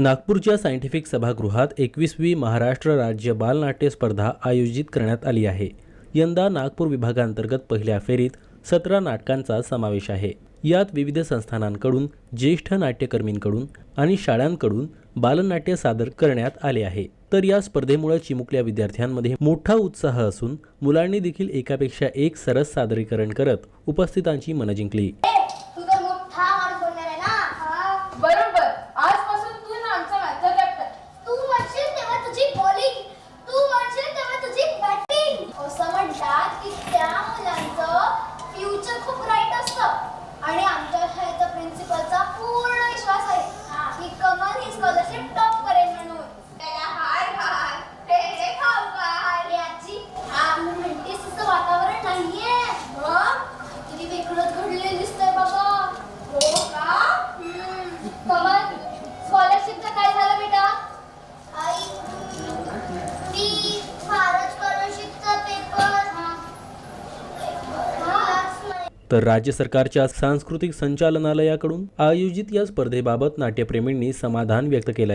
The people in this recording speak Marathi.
नागपूरच्या सायंटिफिक सभागृहात एकवीसवी महाराष्ट्र राज्य बालनाट्य स्पर्धा आयोजित करण्यात आली आहे. यंदा नागपूर विभागांतर्गत पहिल्या फेरीत सतरा नाटकांचा समावेश आहे. यात विविध संस्थानांकडून ज्येष्ठ नाट्यकर्मींकडून आणि शाळांकडून बालनाट्य सादर करण्यात आले आहे. तर या स्पर्धेमुळे चिमुकल्या विद्यार्थ्यांमध्ये मोठा उत्साह असून मुलांनी देखील एकापेक्षा एक सरस सादरीकरण करत उपस्थितांची मनं जिंकली. तर राज्य सरकारच्या सांस्कृतिक संचालनालयाकडून आयोजित या स्पर्धेबाबत नाट्यप्रेमींनी समाधान व्यक्त केलं